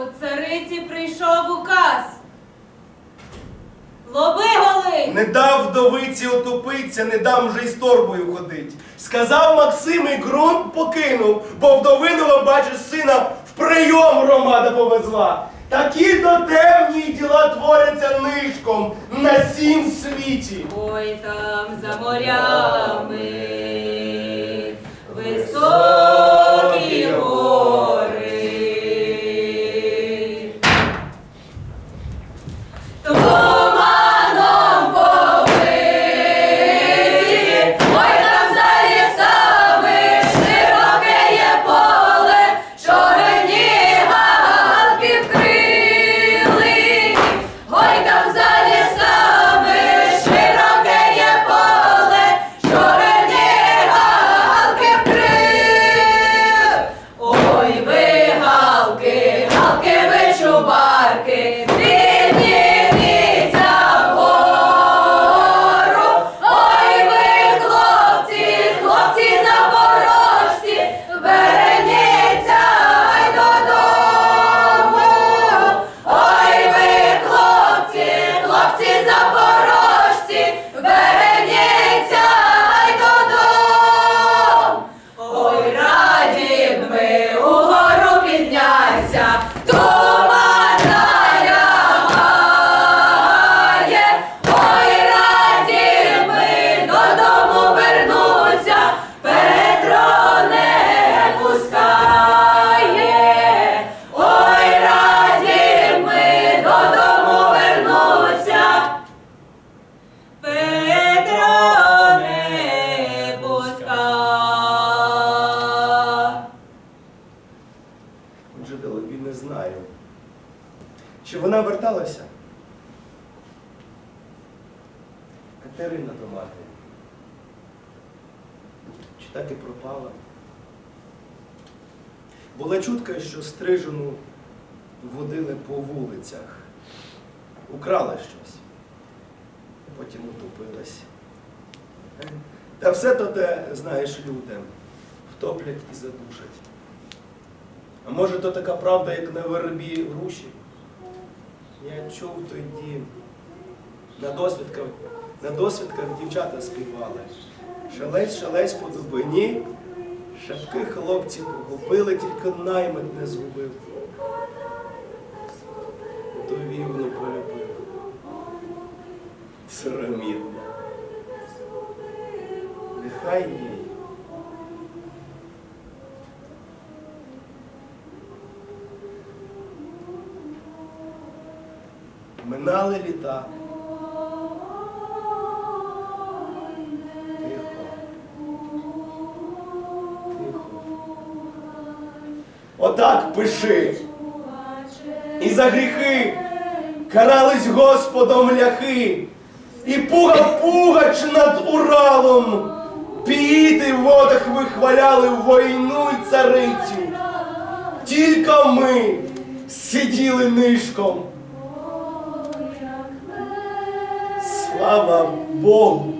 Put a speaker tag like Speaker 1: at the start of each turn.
Speaker 1: По цариці прийшов указ. Лови голи!
Speaker 2: Не дав вдовиці отопиться, не дам вже й з торбою ходить. Сказав Максим і ґрунт покинув, бо вдовиного, бачиш, сина в прийом громада повезла. Такі дотемні діла творяться нишком на сім світі.
Speaker 1: Ой там за морями
Speaker 2: lugar que Чи вона верталася? Катерина до мати. Чи так і пропала? Була чутка, що стрижену водили по вулицях. Украла щось. Потім утопилась. Та все то те, знаєш, люди, втоплять і задушать. А може то така правда, як на вербі груші? Я чув тоді. На досвідках, на досвідках дівчата співали. Шелець, шелець по дубині, шапки хлопці погубили, тільки наймит не згубив. То вівну полюбив. Срамітно. Нехай їй. Минали літа. Тихо. Тихо. Отак пиши. І за гріхи карались Господом ляхи. І пуга пугач над Уралом. Піти в водах вихваляли війну й царицю. Тільки ми сиділи нишком. Слава Богу!